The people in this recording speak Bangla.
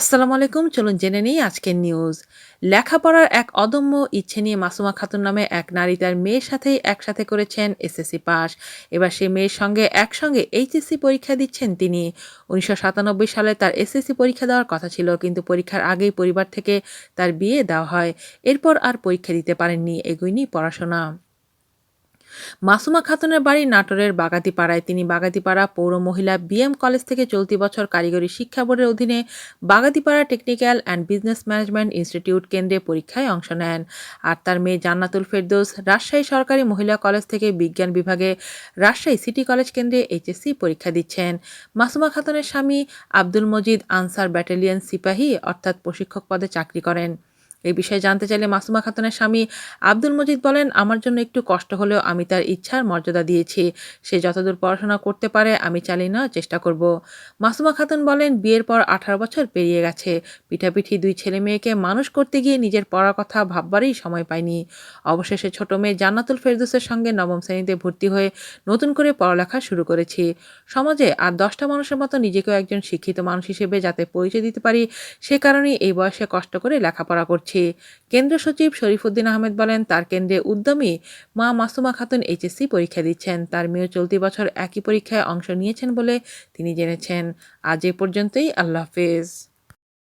আসসালামু আলাইকুম, চলুন জেনে নিই আজকের নিউজ লেখাপড়ার এক অদম্য ইচ্ছে নিয়ে মাসুমা খাতুন নামে এক নারী তার মেয়ের সাথেই একসাথে করেছেন এসএসসি পাস এবার সে মেয়ের সঙ্গে, একসঙ্গে এইচএসসি পরীক্ষা দিচ্ছেন তিনি। উনিশশো সাতানব্বই সালে তার এসএসসি পরীক্ষা দেওয়ার কথা ছিল, কিন্তু পরীক্ষার আগেই পরিবার থেকে তার বিয়ে দেওয়া হয়। এরপর আর পরীক্ষা দিতে পারেননি, এগোয়নি পড়াশোনা। মাসুমা খাতুনের বাড়ি নাটোরের বাগাতিপাড়ায়। তিনি বাগাতিপাড়া পৌর মহিলা বিএম কলেজ থেকে চলতি বছর কারিগরি শিক্ষা বোর্ডের অধীনে Bagatipara technical and business management institute কেন্দ্রে পরীক্ষায় অংশ নেন। আর তার মেয়ে জান্নাতুল ফেরদৌস রাজশাহী সরকারি মহিলা কলেজ থেকে বিজ্ঞান বিভাগে রাজশাহী সিটি কলেজ কেন্দ্রে এইচএসসি পরীক্ষা দিচ্ছেন। মাসুমা খাতুনের স্বামী আব্দুল মজিদ আনসার ব্যাটালিয়ন সিপাহী অর্থাৎ প্রশিক্ষক পদে চাকরি করেন। এই বিষয়ে জানতে চাইলে মাসুমা খাতুনের স্বামী আব্দুল মজিদ বলেন, আমার জন্য একটু কষ্ট হলেও আমি তার ইচ্ছার মর্যাদা দিয়েছি। সে যতদূর পড়াশোনা করতে পারে, আমি চালিয়ে নেওয়ার চেষ্টা করব। মাসুমা খাতুন বলেন, বিয়ের পর আঠারো বছর পেরিয়ে গেছে। পিঠাপিঠি দুই ছেলে মেয়েকে মানুষ করতে গিয়ে নিজের পড়ার কথা ভাববারই সময় পায়নি অবশেষে ছোট মেয়ে জান্নাতুল ফেরদৌসের সঙ্গে নবম শ্রেণীতে ভর্তি হয়ে নতুন করে পড়ালেখা শুরু করেছি। সমাজে আর দশটা মানুষের মতো নিজেকেও একজন শিক্ষিত মানুষ হিসেবে যাতে পরিচয় দিতে পারি, সে কারণেই এই বয়সে কষ্ট করে লেখাপড়া করছি। কেন্দ্র সচিব শরীফুদ্দিন আহমেদ বলেন, তার কেন্দ্রে উদ্যমী মা মাসুমা খাতুন এইচএসসি পরীক্ষা দিচ্ছেন। তার মেয়ে চলতি বছর একই পরীক্ষায় অংশ নিয়েছেন বলে তিনি জেনেছেন। আজ এ পর্যন্তই, আল্লাহ হাফেজ।